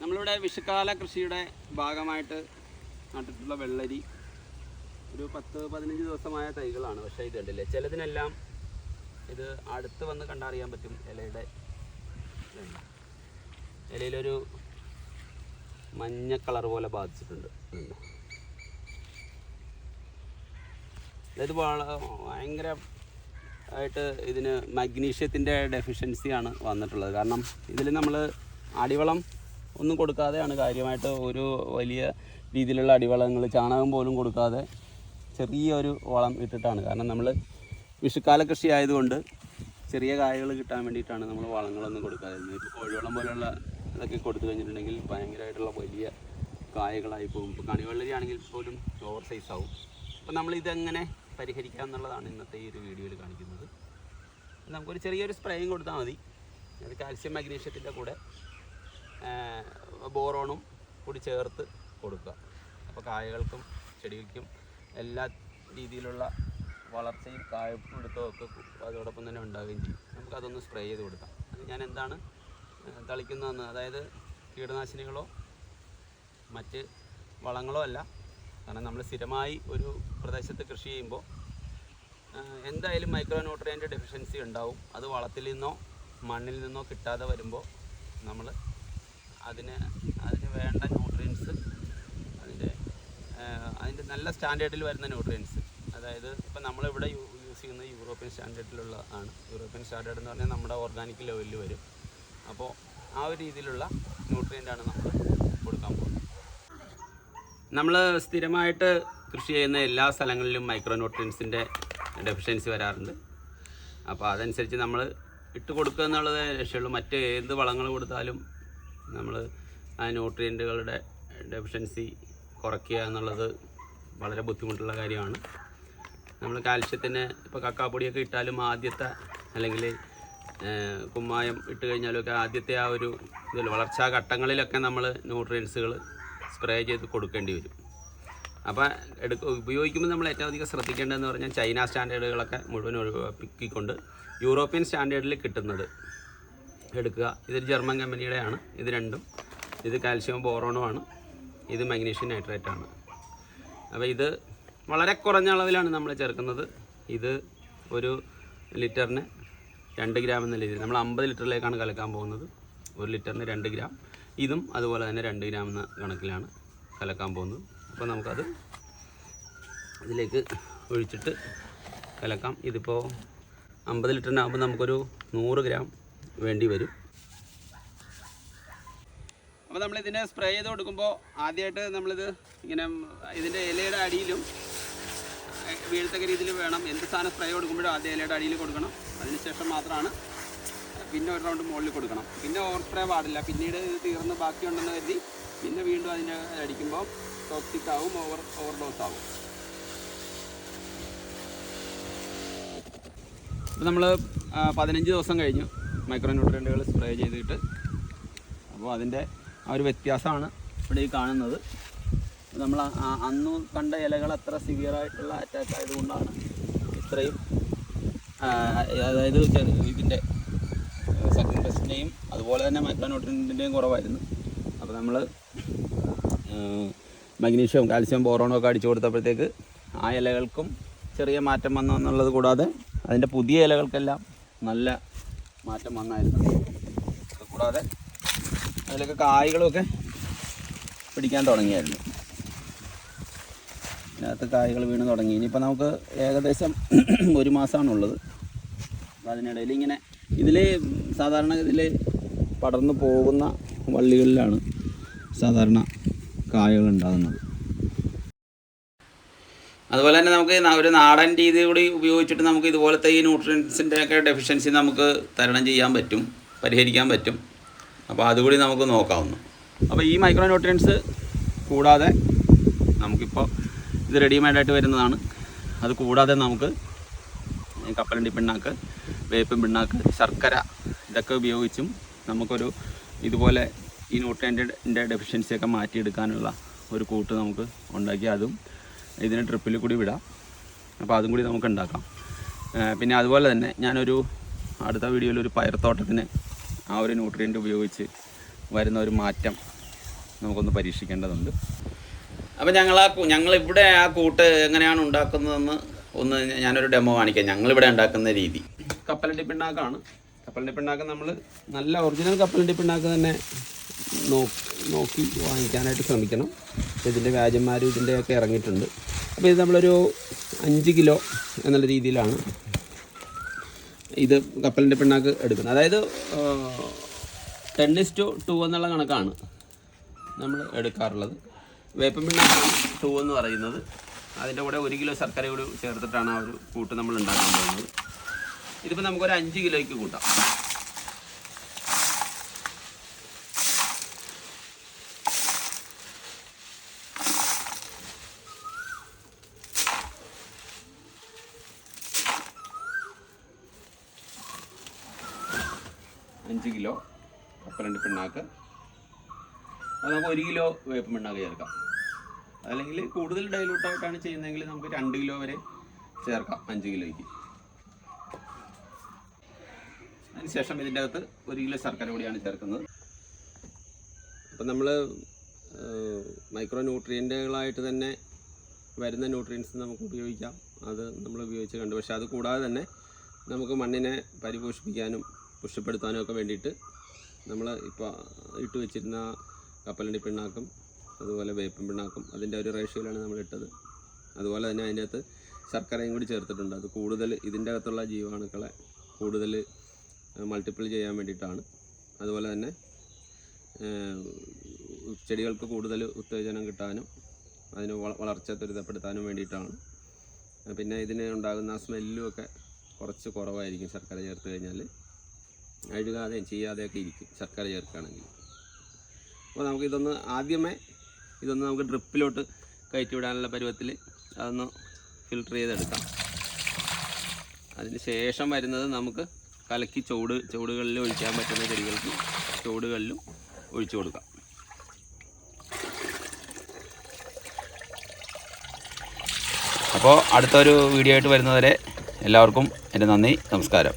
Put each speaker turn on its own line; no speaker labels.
നമ്മളിവിടെ വിഷുക്കാല കൃഷിയുടെ ഭാഗമായിട്ട് നട്ടിട്ടുള്ള വെള്ളരി ഒരു പത്ത് പതിനഞ്ച് ദിവസമായ തൈകളാണ് പക്ഷേ ഇത് കണ്ടില്ലേ ചിലതിനെല്ലാം ഇത് അടുത്ത് വന്ന് കണ്ടറിയാൻ പറ്റും ഇലയുടെ. ഇലയിലൊരു മഞ്ഞ കളർ പോലെ ബാധിച്ചിട്ടുണ്ട്. അതായത് ഭയങ്കര ആയിട്ട് ഇതിന് മഗ്നീഷ്യത്തിന്റെ ഡെഫിഷ്യൻസിയാണ് വന്നിട്ടുള്ളത് കാരണം ഇതിൽ നമ്മൾ അടിവളം ഒന്നും കൊടുക്കാതെയാണ് കാര്യമായിട്ട് ഒരു വലിയ രീതിയിലുള്ള അടിവളങ്ങൾ ചാണകം പോലും കൊടുക്കാതെ ചെറിയൊരു വളം ഇട്ടിട്ടാണ്. കാരണം നമ്മൾ വിഷുക്കാല കൃഷി ആയതുകൊണ്ട് ചെറിയ കായകൾ കിട്ടാൻ വേണ്ടിയിട്ടാണ് നമ്മൾ വളങ്ങളൊന്നും കൊടുക്കാതിരുന്നത് ഇപ്പോൾ കോഴിവളം പോലുള്ള ഇതൊക്കെ കൊടുത്തു കഴിഞ്ഞിട്ടുണ്ടെങ്കിൽ ഭയങ്കരമായിട്ടുള്ള വലിയ കായകളായി പോകും. ഇപ്പോൾ കണിവെള്ളരി ആണെങ്കിൽ പോലും ഓവർ സൈസ് ആവും. അപ്പോൾ നമ്മൾ ഇതെങ്ങനെ പരിഹരിക്കാം എന്നുള്ളതാണ് ഇന്നത്തെ ഈ ഒരു വീഡിയോയിൽ കാണിക്കുന്നത്. നമുക്കൊരു ചെറിയൊരു സ്പ്രേയും കൊടുത്താൽ മതി. അത് കാൽസ്യം മഗ്നീഷ്യത്തിന്റെ കൂടെ ബോറോണും കൂടി ചേർത്ത് കൊടുക്കുക. അപ്പോൾ കായകൾക്കും ചെടികൾക്കും എല്ലാ രീതിയിലുള്ള വളർച്ചയും കായപ്പിടുത്തവും ഒക്കെ അതോടൊപ്പം തന്നെ ഉണ്ടാവുകയും ചെയ്യും. നമുക്കതൊന്ന് സ്പ്രേ ചെയ്ത് കൊടുക്കാം. അത് ഞാൻ എന്താണ് തളിക്കുന്നതെന്ന് അതായത് കീടനാശിനികളോ മറ്റ് വളങ്ങളോ അല്ല. കാരണം നമ്മൾ സ്ഥിരമായി ഒരു പ്രദേശത്ത് കൃഷി ചെയ്യുമ്പോൾ എന്തായാലും മൈക്രോ ന്യൂട്രിയന്റ് ഡെഫിഷ്യൻസി ഉണ്ടാവും. അത് വളത്തിൽ നിന്നോ മണ്ണിൽ നിന്നോ കിട്ടാതെ വരുമ്പോൾ നമ്മൾ അതിന് അതിന് വേണ്ട ന്യൂട്രിയൻസ് അതിന്റെ അതിന്റെ നല്ല സ്റ്റാൻഡേർഡിൽ വരുന്ന ന്യൂട്രിയൻസ് അതായത് ഇപ്പം നമ്മളിവിടെ യൂസ് ചെയ്യുന്നത് യൂറോപ്യൻ സ്റ്റാൻഡേർഡിലുള്ള ആണ്. യൂറോപ്യൻ സ്റ്റാൻഡേർഡ് എന്ന് പറഞ്ഞാൽ നമ്മുടെ ഓർഗാനിക് ലെവലിൽ വരും. അപ്പോൾ ആ ഒരു രീതിയിലുള്ള ന്യൂട്രിയന്റാണ് നമ്മൾ കൊടുക്കാൻ പോകുന്നത്. നമ്മൾ സ്ഥിരമായിട്ട് കൃഷി ചെയ്യുന്ന എല്ലാ സ്ഥലങ്ങളിലും മൈക്രോ ന്യൂട്രിയൻസിന്റെ ഡെഫിഷ്യൻസി വരാറുണ്ട്. അപ്പോൾ അതനുസരിച്ച് നമ്മൾ ഇട്ട് കൊടുക്കുക എന്നുള്ളത് രക്ഷയുള്ളൂ. മറ്റ് ഏത് വളങ്ങൾ കൊടുത്താലും നമ്മൾ ആ ന്യൂട്രിയന്റുകളുടെ ഡെഫിഷ്യൻസി കുറയ്ക്കുക എന്നുള്ളത് വളരെ ബുദ്ധിമുട്ടുള്ള കാര്യമാണ്. നമ്മൾ കാൽഷ്യത്തിന് ഇപ്പോൾ കക്കാപ്പൊടിയൊക്കെ ഇട്ടാലും ആദ്യത്തെ അല്ലെങ്കിൽ കുമ്മായം ഇട്ട് കഴിഞ്ഞാലൊക്കെ ആദ്യത്തെ ആ ഒരു ഇതിൽ വളർച്ചാ ഘട്ടങ്ങളിലൊക്കെ നമ്മൾ ന്യൂട്രിയൻസുകൾ സ്പ്രേ ചെയ്ത് കൊടുക്കേണ്ടി വരും. അപ്പോൾ എടുക്ക ഉപയോഗിക്കുമ്പോൾ നമ്മൾ ഏറ്റവും അധികം ശ്രദ്ധിക്കേണ്ടതെന്ന് പറഞ്ഞാൽ ചൈന സ്റ്റാൻഡേർഡുകളൊക്കെ മുഴുവൻ ഒഴിവാക്കിക്കൊണ്ട് യൂറോപ്യൻ സ്റ്റാൻഡേർഡിൽ കിട്ടുന്നത് എടുക്കുക. ഇത് ജർമ്മൻ കമ്പനിയുടെയാണ്. ഇത് രണ്ടും. ഇത് കാൽഷ്യം ബോറോണുമാണ് ഇത് മഗ്നീഷ്യം നൈട്രേറ്റ് ആണ്. അപ്പോൾ ഇത് വളരെ കുറഞ്ഞ അളവിലാണ് നമ്മൾ ചേർക്കുന്നത്. ഇത് ഒരു ലിറ്ററിന് രണ്ട് ഗ്രാം എന്ന രീതിയിൽ. നമ്മൾ അമ്പത് ലിറ്ററിലേക്കാണ് കലക്കാൻ പോകുന്നത്. ഒരു ലിറ്ററിന് രണ്ട് ഗ്രാം. ഇതും അതുപോലെ തന്നെ രണ്ട് ഗ്രാം എന്ന കണക്കിലാണ് കലക്കാൻ പോകുന്നത്. അപ്പോൾ നമുക്കത് ഇതിലേക്ക് ഒഴിച്ചിട്ട് കലക്കാം. ഇതിപ്പോൾ അമ്പത് ലിറ്ററിനാകുമ്പോൾ നമുക്കൊരു നൂറ് ഗ്രാം വേണ്ടി വരും. അപ്പോൾ നമ്മൾ ഇതിനെ സ്പ്രേ ചെയ്ത് കൊടുക്കുമ്പോൾ ആദ്യമായിട്ട് നമ്മളിത് ഇങ്ങനെ ഇതിന്റെ ഇലയുടെ അടിയിലും വീഴത്തക്ക രീതിയിൽ വേണം. എന്ത് സാധനം സ്പ്രേ കൊടുക്കുമ്പോഴും ആദ്യം ഇലയുടെ അടിയിൽ കൊടുക്കണം. അതിനുശേഷം മാത്രമാണ് പിന്നെ ഒരു റൗണ്ട് മുകളിൽ കൊടുക്കണം. പിന്നെ ഓവർ സ്പ്രേ പാടില്ല. പിന്നീട് ഇത് തീർന്ന് ബാക്കിയുണ്ടെന്ന് കരുതി പിന്നെ വീണ്ടും അതിന്റെ അടിക്കുമ്പോൾ ടോക്സിക് ആവും ഓവർ ഓവർ ഡോസ് ആവും നമ്മൾ പതിനഞ്ച് ദിവസം കഴിഞ്ഞു. മൈക്രോ ന്യൂട്രിയന്റുകൾ സ്പ്രേ ചെയ്തിട്ട് അപ്പോൾ അതിന്റെ ആ ഒരു വ്യത്യാസമാണ് ഇവിടെ ഈ കാണുന്നത്. നമ്മൾ അന്ന് കണ്ട ഇലകൾ അത്ര സിവിയറായിട്ടുള്ള അറ്റാക്ക് ആയതുകൊണ്ടാണ് ഇത്രയും അതായത് ഇതിന്റെ സെക്കൻഡ് ടെസ്റ്റിന്റെയും അതുപോലെ തന്നെ മൈക്രോ ന്യൂട്രിയന്റിന്റെയും കുറവായിരുന്നു. അപ്പോൾ നമ്മൾ മഗ്നീഷ്യവും കാൽസ്യം ബോറോണും ഒക്കെ അടിച്ചു കൊടുത്തപ്പോഴത്തേക്ക് ആ ഇലകൾക്കും ചെറിയ മാറ്റം വന്നു എന്നുള്ളത് കൂടാതെ അതിന്റെ പുതിയ ഇലകൾക്കെല്ലാം നല്ല മാറ്റം വന്നായിരുന്നു. അത് കൂടാതെ അതിലൊക്കെ കായ്കളുമൊക്കെ പിടിക്കാൻ തുടങ്ങിയായിരുന്നു. ഇതിനകത്ത് കായ്കൾ വീണ് തുടങ്ങി. ഇനിയിപ്പോൾ നമുക്ക് ഏകദേശം ഒരു മാസമാണുള്ളത് അപ്പോൾ അതിനിടയിൽ ഇങ്ങനെ ഇതിൽ സാധാരണ ഇതിൽ പടർന്നു പോകുന്ന വള്ളികളിലാണ് സാധാരണ കായകൾ ഉണ്ടാകുന്നത്. അതുപോലെ തന്നെ നമുക്ക് ഒരു നാടൻ രീതി കൂടി ഉപയോഗിച്ചിട്ട് നമുക്ക് ഇതുപോലത്തെ ഈ ന്യൂട്രിയൻസിന്റെ ഒക്കെ ഡെഫിഷ്യൻസി നമുക്ക് തരണം ചെയ്യാൻ പറ്റും പരിഹരിക്കാൻ പറ്റും. അപ്പോൾ അതുകൂടി നമുക്ക് നോക്കാവുന്നു. അപ്പോൾ ഈ മൈക്രോ ന്യൂട്രിയൻസ് കൂടാതെ നമുക്കിപ്പോൾ ഇത് റെഡിമെയ്ഡായിട്ട് വരുന്നതാണ്. അത് കൂടാതെ നമുക്ക് കപ്പലണ്ടി പിണ്ണാക്ക് വേപ്പും പിണ്ണാക്ക് ശർക്കര ഇതൊക്കെ ഉപയോഗിച്ചും നമുക്കൊരു ഇതുപോലെ ഈ ന്യൂട്രിയന്റെ ഡെഫിഷ്യൻസിയൊക്കെ മാറ്റിയെടുക്കാനുള്ള ഒരു കൂട്ട് നമുക്ക് ഉണ്ടാക്കി അതും ഇതിന് ട്രിപ്പിൽ കൂടി വിടാം. അപ്പോൾ അതും കൂടി നമുക്ക് ഉണ്ടാക്കാം. പിന്നെ അതുപോലെ തന്നെ ഞാനൊരു അടുത്ത വീഡിയോയിൽ ഒരു പയർത്തോട്ടത്തിന് ആ ഒരു ന്യൂട്രിയന്റ് ഉപയോഗിച്ച് വരുന്ന ഒരു മാറ്റം
നമുക്കൊന്ന് പരീക്ഷിക്കേണ്ടതുണ്ട്.
അപ്പോൾ ഞങ്ങൾ ആ ഞങ്ങളിവിടെ ആ കൂട്ട് എങ്ങനെയാണ് ഉണ്ടാക്കുന്നതെന്ന് ഒന്ന് ഞാനൊരു ഡെമോ കാണിക്കാം. ഞങ്ങളിവിടെ ഉണ്ടാക്കുന്ന രീതി. കപ്പലണ്ടി പിണ്ണാക്കാണ് കപ്പലണ്ടി പിണ്ണാക്ക് നമ്മൾ നല്ല ഒറിജിനൽ കപ്പലണ്ടി പിണ്ണാക്ക് തന്നെ നോക്കി വാങ്ങിക്കാനായിട്ട് ശ്രമിക്കണം. ഇതിന്റെ വ്യാജന്മാരും ഇതിന്റെയൊക്കെ ഇറങ്ങിയിട്ടുണ്ട്. അപ്പോൾ ഇത് നമ്മളൊരു അഞ്ച് കിലോ എന്നുള്ള രീതിയിലാണ് ഇത് കപ്പലിന്റെ പിണ്ണാക്ക് എടുക്കുന്നത്. അതായത് ടെൻ ഇസ് ടു ടു എന്നുള്ള കണക്കാണ് നമ്മൾ എടുക്കാറുള്ളത്. വേപ്പൻ പിണ്ണാക്കാണ് ടു എന്ന് പറയുന്നത്. അതിന്റെ കൂടെ ഒരു കിലോ ശർക്കര കൂടി ചേർത്തിട്ടാണ് ആ ഒരു കൂട്ട് നമ്മൾ ഉണ്ടാക്കാൻ പോകുന്നത്. ഇതിപ്പോൾ നമുക്കൊരു അഞ്ച് കിലോയ്ക്ക് കൂട്ടാം. അഞ്ച് കിലോ കപ്പലണ്ടി പിണ്ണാക്ക്. അത് നമുക്ക് ഒരു കിലോ വേപ്പ് പിണ്ണാക്ക് ചേർക്കാം. അല്ലെങ്കിൽ കൂടുതൽ ഡൈലൂട്ടായിട്ടാണ് ചെയ്യുന്നതെങ്കിൽ നമുക്ക് രണ്ട് കിലോ വരെ ചേർക്കാം അഞ്ച് കിലോയ്ക്ക്. അതിനുശേഷം ഇതിന്റെ അകത്ത് ഒരു കിലോ ശർക്കര കൂടിയാണ് ചേർക്കുന്നത്. അപ്പം നമ്മൾ മൈക്രോ ന്യൂട്രിയന്റുകളായിട്ട് തന്നെ വരുന്ന ന്യൂട്രിയൻസ് നമുക്ക് ഉപയോഗിക്കാം. അത് നമ്മൾ ഉപയോഗിച്ച് കണ്ടു. പക്ഷേ അത് കൂടാതെ തന്നെ നമുക്ക് മണ്ണിനെ പരിപോഷിപ്പിക്കാനും പുഷ്ടിപ്പെടുത്താനും ഒക്കെ വേണ്ടിയിട്ട് നമ്മൾ ഇപ്പോൾ ഇട്ട് വെച്ചിരുന്ന കപ്പലണ്ടി പിണ്ണാക്കും അതുപോലെ വേപ്പൻ പിണ്ണാക്കും അതിന്റെ ഒരു റേഷ്യോയിലാണ് നമ്മൾ ഇട്ടത്. അതുപോലെ തന്നെ അതിന്റെ അകത്ത് ശർക്കരയും കൂടി ചേർത്തിട്ടുണ്ട്. അത് കൂടുതൽ ഇതിന്റെ അകത്തുള്ള ജീവാണുക്കളെ കൂടുതൽ മൾട്ടിപ്പിൾ ചെയ്യാൻ വേണ്ടിയിട്ടാണ്. അതുപോലെ തന്നെ ചെടികൾക്ക് കൂടുതൽ ഉത്തേജനം കിട്ടാനും അതിന് വള- വളർച്ച ത്വരിതപ്പെടുത്താനും വേണ്ടിയിട്ടാണ്. പിന്നെ ഇതിന് ഉണ്ടാകുന്ന സ്മെല്ലും ഒക്കെ കുറച്ച് കുറവായിരിക്കും ശർക്കര ചേർത്ത് കഴിഞ്ഞാൽ അഴുകാതെയും ചെയ്യാതെയൊക്കെ ഇരിക്കും ശർക്കര ചേർക്കുകയാണെങ്കിൽ. അപ്പോൾ നമുക്ക് ഇതൊന്ന് ആദ്യമേ ഇതൊന്ന് നമുക്ക് ഡ്രിപ്പിലോട്ട് കയറ്റി വിടാനുള്ള പരുവത്തിൽ അതൊന്ന് ഫിൽട്ടർ ചെയ്തെടുക്കാം. അതിന് ശേഷം വരുന്നത് നമുക്ക് കലക്കി ചൂട് ചൂടുകളിൽ ഒഴിക്കാൻ പറ്റുന്ന ചെടികൾക്ക് ചൂടുകളിലും ഒഴിച്ചു കൊടുക്കാം. അപ്പോൾ അടുത്തൊരു വീഡിയോ ആയിട്ട് വരുന്നവരെ എല്ലാവർക്കും എന്റെ നന്ദി നമസ്കാരം.